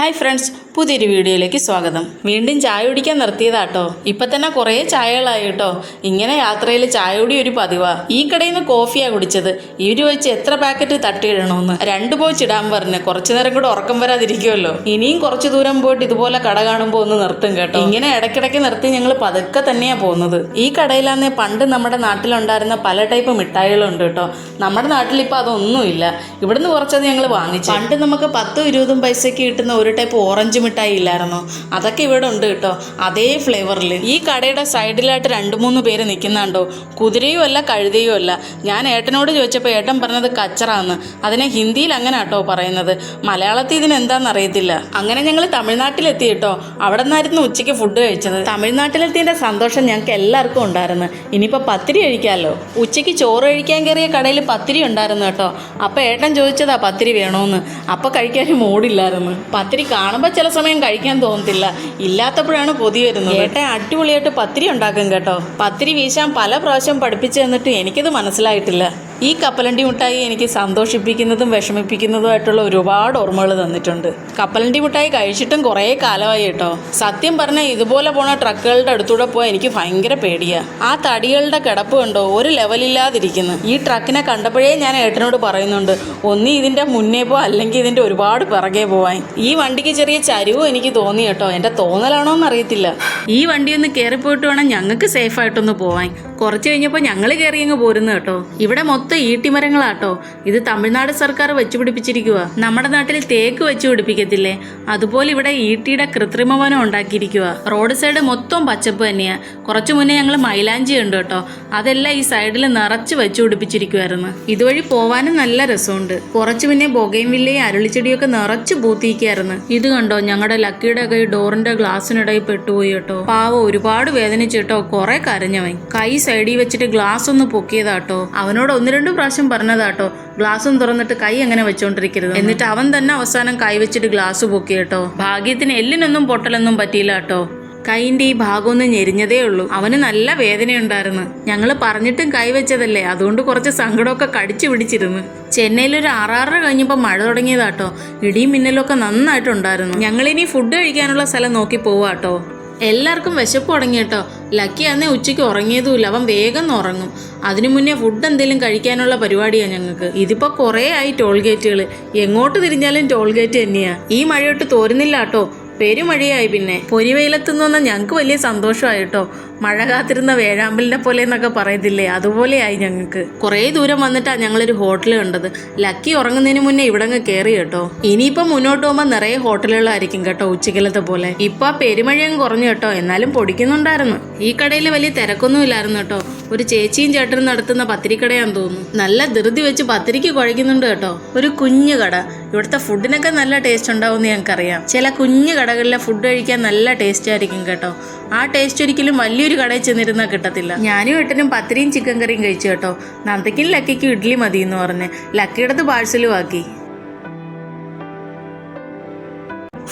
Hi friends പുതിയൊരു വീഡിയോയിലേക്ക് സ്വാഗതം. വീണ്ടും ചായ കുടിക്കാൻ നിർത്തിയതാട്ടോ ഇപ്പം തന്നെ കുറേ ചായകളായി കേട്ടോ ഇങ്ങനെ യാത്രയിൽ ചായ കുടി ഒരു പതിവാ. ഈ കടയിൽ നിന്ന് കോഫിയാണ് കുടിച്ചത്. ഇവർ വെച്ച് എത്ര പാക്കറ്റ് തട്ടിയിടണമെന്ന് രണ്ട് പോച്ച് ഇടാൻ പറഞ്ഞ്. കുറച്ചു നേരം കൂടെ ഉറക്കം വരാതിരിക്കുമല്ലോ ഇനിയും കുറച്ചു ദൂരം പോയിട്ട് ഇതുപോലെ കട കാണുമ്പോൾ ഒന്ന് നിർത്തും കേട്ടോ. ഇങ്ങനെ ഇടയ്ക്കിടയ്ക്ക് നിർത്തി ഞങ്ങൾ പതുക്കെ തന്നെയാണ് പോകുന്നത്. ഈ കടയിലാന്ന് പണ്ട് നമ്മുടെ നാട്ടിലുണ്ടായിരുന്ന പല ടൈപ്പ് മിഠായികളുണ്ട് കേട്ടോ നമ്മുടെ നാട്ടിൽ ഇപ്പോൾ അതൊന്നുമില്ല. ഇവിടുന്ന് കുറച്ചത് ഞങ്ങൾ വാങ്ങിച്ചു. പണ്ട് നമുക്ക് പത്തും ഇരുപതും പൈസയ്ക്ക് കിട്ടുന്ന ഒരു ടൈപ്പ് ഓറഞ്ച് മിഠായി ഇല്ലായിരുന്നോ അതൊക്കെ ഇവിടെ ഉണ്ട് കേട്ടോ. അതേ ഫ്ലേവറിൽ ഈ കടയുടെ സൈഡിലായിട്ട് രണ്ട് മൂന്ന് പേര് നിൽക്കുന്നുണ്ടോ കുതിരയും അല്ല കഴുതയും അല്ല. ഞാൻ ഏട്ടനോട് ചോദിച്ചപ്പോൾ ഏട്ടൻ പറഞ്ഞത് കച്ചറാന്ന്. അതിനെ ഹിന്ദിയിൽ അങ്ങനെ കേട്ടോ പറയുന്നത്. മലയാളത്തിൽ ഇതിനെന്താന്ന് അറിയത്തില്ല. അങ്ങനെ ഞങ്ങൾ തമിഴ്നാട്ടിലെത്തി കേട്ടോ. അവിടെ നിന്നായിരുന്നു ഉച്ചയ്ക്ക് ഫുഡ് കഴിച്ചത്. തമിഴ്നാട്ടിലെത്തിയതിന്റെ സന്തോഷം ഞങ്ങൾക്ക് എല്ലാവർക്കും ഉണ്ടായിരുന്നു. ഇനിയിപ്പോൾ പത്തിരി കഴിക്കാമല്ലോ ഉച്ചയ്ക്ക് ചോറ് കഴിക്കാൻ കയറിയ കടയിൽ പത്തിരി ഉണ്ടായിരുന്നു കേട്ടോ. അപ്പോൾ ഏട്ടൻ ചോദിച്ചതാ പത്തിരി വേണോന്ന്. അപ്പോൾ കഴിക്കാൻ മൂടില്ലായിരുന്നു പത്തിരി കാണുമ്പോൾ ചില സമയം കഴിക്കാൻ തോന്നത്തില്ല. ഇല്ലാത്തപ്പോഴാണ് പൊതി വരുന്നത്. ഏട്ടൻ അടിപൊളിയായിട്ട് പത്തിരി ഉണ്ടാക്കും കേട്ടോ. പത്തിരി വീശാൻ പല പ്രാവശ്യം പഠിപ്പിച്ചു തന്നിട്ടും എനിക്കത് മനസ്സിലായിട്ടില്ല. ഈ കപ്പലണ്ടി മിഠായി എനിക്ക് സന്തോഷിപ്പിക്കുന്നതും വിഷമിപ്പിക്കുന്നതുമായിട്ടുള്ള ഒരുപാട് ഓർമ്മകൾ തന്നിട്ടുണ്ട്. കപ്പലണ്ടി മിഠായി കഴിച്ചിട്ടും കുറേ കാലമായി കേട്ടോ. സത്യം പറഞ്ഞാൽ ഇതുപോലെ പോണ ട്രക്കുകളുടെ അടുത്തൂടെ പോയാൽ എനിക്ക് ഭയങ്കര പേടിയാ. ആ തടികളുടെ കിടപ്പ് കണ്ടോ? ഒരു ലെവലില്ലാതിരിക്കുന്നു ഈ ട്രക്കിനെ കണ്ടപ്പോഴേ ഞാൻ ഏട്ടനോട് പറയുന്നുണ്ട് ഒന്നി ഇതിന്റെ മുന്നേ പോ അല്ലെങ്കിൽ ഇതിന്റെ ഒരുപാട് പിറകെ പോവാൻ. ഈ വണ്ടിക്ക് ചെറിയ ചരിവും എനിക്ക് തോന്നി കേട്ടോ. എന്റെ തോന്നലാണോ എന്ന് അറിയത്തില്ല ഈ വണ്ടി ഒന്ന് കയറിപ്പോയിട്ട് വേണം ഞങ്ങൾക്ക് സേഫായിട്ടൊന്ന് പോവാൻ. കുറച്ച് കഴിഞ്ഞപ്പോൾ ഞങ്ങൾ കയറി അങ്ങ് പോരുന്നു കേട്ടോ. ഇവിടെ മൊത്തം ഈട്ടിമരങ്ങളാട്ടോ. ഇത് തമിഴ്നാട് സർക്കാർ വെച്ചു പിടിപ്പിച്ചിരിക്കുക നമ്മുടെ നാട്ടിൽ തേക്ക് വെച്ച് പിടിപ്പിക്കത്തില്ലേ? അതുപോലെ ഇവിടെ ഈട്ടിയുടെ കൃത്രിമവനം ഉണ്ടാക്കിയിരിക്കുക റോഡ് സൈഡ് മൊത്തം പച്ചപ്പ് തന്നെയാണ് കുറച്ചു മുന്നേ ഞങ്ങൾ മൈലാഞ്ചി ഉണ്ട് കേട്ടോ. അതെല്ലാം ഈ സൈഡിൽ നിറച്ച് വെച്ച് പിടിപ്പിച്ചിരിക്കുമായിരുന്നു ഇതുവഴി പോവാനും നല്ല രസമുണ്ട്. കുറച്ചു മുന്നേ ബൊഗയും വില്ലയും അരുളിച്ചെടിയൊക്കെ നിറച്ച് പൂത്തിയിരിക്കുകയായിരുന്നു ഇത് കണ്ടോ? ഞങ്ങളുടെ ലക്കിയുടെ കൈ ഡോറിന്റെ ഗ്ലാസ്സിനിടയിൽ പെട്ടുപോയി കേട്ടോ. പാവ ഒരുപാട് വേദനിച്ചിട്ടോ കുറെ കരഞ്ഞവൻ കൈ സൈഡിൽ വെച്ചിട്ട് ഗ്ലാസ് ഒന്ന് പൊക്കിയതാട്ടോ. അവനോട് ഒന്ന് രണ്ട് പ്രാവശ്യം പറഞ്ഞതാട്ടോ. ഗ്ലാസ്സും തുറന്നിട്ട് കൈ അങ്ങനെ വെച്ചോണ്ടിരിക്കരുത്. എന്നിട്ട് അവൻ തന്നെ അവസാനം കൈ വെച്ചിട്ട് ഗ്ലാസ് പൊക്കിയട്ടോ. ഭാഗ്യത്തിന് എല്ലിനൊന്നും പൊട്ടലൊന്നും പറ്റിയില്ല കേട്ടോ കൈന്റെ ഈ ഭാഗം ഒന്ന് ഞെരിഞ്ഞതേ ഉള്ളൂ. അവന് നല്ല വേദനയുണ്ടായിരുന്നു. ഞങ്ങൾ പറഞ്ഞിട്ടും കൈവച്ചതല്ലേ അതുകൊണ്ട് കുറച്ച് സങ്കടമൊക്കെ കടിച്ചു പിടിച്ചിരുന്നു. ചെന്നൈയിൽ ഒരു ആറാറര കഴിഞ്ഞപ്പോൾ മഴ തുടങ്ങിയതാട്ടോ. ഇടിയും മിന്നലും ഒക്കെ നന്നായിട്ടുണ്ടായിരുന്നു. ഞങ്ങളിനി ഫുഡ് കഴിക്കാനുള്ള സ്ഥലം നോക്കി പോവാട്ടോ. എല്ലാവർക്കും വിശപ്പ് തുടങ്ങി കേട്ടോ. ലക്കി അന്നേ ഉച്ചയ്ക്ക് ഉറങ്ങിയതുമില്ല. അവൻ വേഗം ഉറങ്ങും. അതിനു മുന്നേ ഫുഡ് എന്തെങ്കിലും കഴിക്കാനുള്ള പരിപാടിയാണ് ഞങ്ങൾക്ക്. ഇതിപ്പോൾ കുറേ ആയി ടോൾ ഗേറ്റുകൾ എങ്ങോട്ട് തിരിഞ്ഞാലും ടോൾ ഗേറ്റ് തന്നെയാണ് ഈ മഴയൊട്ട് തോരുന്നില്ല കേട്ടോ. പെരുമഴയായി പിന്നെ. പൊരിവെയിലത്തു നിന്ന് ഞങ്ങൾക്ക് വലിയ സന്തോഷമായിട്ടോ മഴ കാത്തിരുന്ന വേഴാമ്പലിനെ പോലെ എന്നൊക്കെ പറയത്തില്ലേ? അതുപോലെയായി ഞങ്ങൾക്ക് കുറേ ദൂരം വന്നിട്ടാണ് ഞങ്ങളൊരു ഹോട്ടൽ കണ്ടത്. ലക്കി ഉറങ്ങുന്നതിന് മുന്നേ ഇവിടെ അങ്ങ് കയറി കേട്ടോ. ഇനിയിപ്പം മുന്നോട്ട് പോകുമ്പോൾ നിറയെ ഹോട്ടലുകളായിരിക്കും കേട്ടോ ഉച്ചക്കലത്തെ പോലെ. ഇപ്പൊ ആ പെരുമഴയും കുറഞ്ഞു കേട്ടോ. എന്നാലും പൊടിക്കുന്നുണ്ടായിരുന്നു. ഈ കടയിൽ വലിയ തിരക്കൊന്നും ഇല്ലായിരുന്നു കേട്ടോ. ഒരു ചേച്ചിയും ചേട്ടനും നടത്തുന്ന പത്തിരിക്കടയാന്ന് തോന്നുന്നു. നല്ല ധൃതി വെച്ച് പത്തിരിക്ക് കുഴയ്ക്കുന്നുണ്ട് കേട്ടോ. ഒരു കുഞ്ഞു കട. ഇവിടുത്തെ ഫുഡിനൊക്കെ നല്ല ടേസ്റ്റ് ഉണ്ടാവും എന്ന് ഞങ്ങൾക്കറിയാം. ചില കുഞ്ഞു കടകളിലെ ഫുഡ് കഴിക്കാൻ നല്ല ടേസ്റ്റ് ആയിരിക്കും കേട്ടോ. ആ ടേസ്റ്റ് ഒരിക്കലും വലിയൊരു കടയിൽ ചെന്നിരുന്നാൽ കിട്ടത്തില്ല. ഞാനും ഏട്ടനും പത്തിരിയും ചിക്കൻ കറിയും കഴിച്ചു കേട്ടോ. നന്ദയ്ക്കും ലക്കിക്കും ഇഡ്ഡലി മതി എന്ന് പറഞ്ഞ്. ലക്കിയുടെ പാഴ്സലും ആക്കി.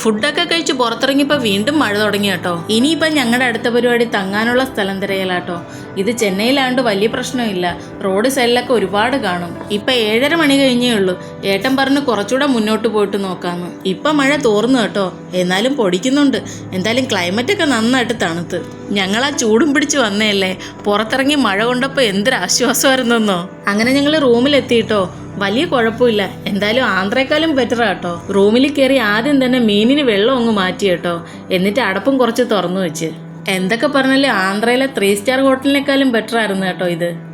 ഫുഡൊക്കെ കഴിച്ച് പുറത്തിറങ്ങിയപ്പോൾ വീണ്ടും മഴ തുടങ്ങി കേട്ടോ. ഇനിയിപ്പോൾ ഞങ്ങളുടെ അടുത്ത പരിപാടി തങ്ങാനുള്ള സ്ഥലം തിരയലാട്ടോ. ഇത് ചെന്നൈയിലാണ്ട് വലിയ പ്രശ്നമില്ല. റോഡ് സൈഡിലൊക്കെ ഒരുപാട് കാണും. ഇപ്പം ഏഴര മണി കഴിഞ്ഞേ ഉള്ളൂ. ഏട്ടൻ പറഞ്ഞ് കുറച്ചുകൂടെ മുന്നോട്ട് പോയിട്ട് നോക്കാമെന്ന് ഇപ്പം മഴ തോർന്നു കേട്ടോ. എന്നാലും പൊടിക്കുന്നുണ്ട്. എന്തായാലും ക്ലൈമറ്റൊക്കെ നന്നായിട്ട് തണുത്ത്. ഞങ്ങൾ ആ ചൂടും പിടിച്ച് വന്നേല്ലേ പുറത്തിറങ്ങി മഴ കൊണ്ടപ്പോൾ എന്തൊരാശ്വാസമായിരുന്നെന്നോ. അങ്ങനെ ഞങ്ങൾ റൂമിലെത്തിയിട്ടോ. വലിയ കുഴപ്പമില്ല. എന്തായാലും ആന്ധ്രയെക്കാളും ബെറ്റർ കേട്ടോ. റൂമിൽ കയറി ആദ്യം തന്നെ മീനിന് വെള്ളം അങ്ങ് മാറ്റി കേട്ടോ. എന്നിട്ട് അടപ്പും കുറച്ച് തുറന്നു വെച്ച്. എന്തൊക്കെ പറഞ്ഞാലും ആന്ധ്രയിലെ ത്രീ സ്റ്റാർ ഹോട്ടലിനേക്കാളും ബെറ്റർ ആയിരുന്നു കേട്ടോ ഇത്.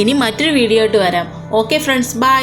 ഇനി മറ്റൊരു വീഡിയോ ആയിട്ട് വരാം. Okay friends bye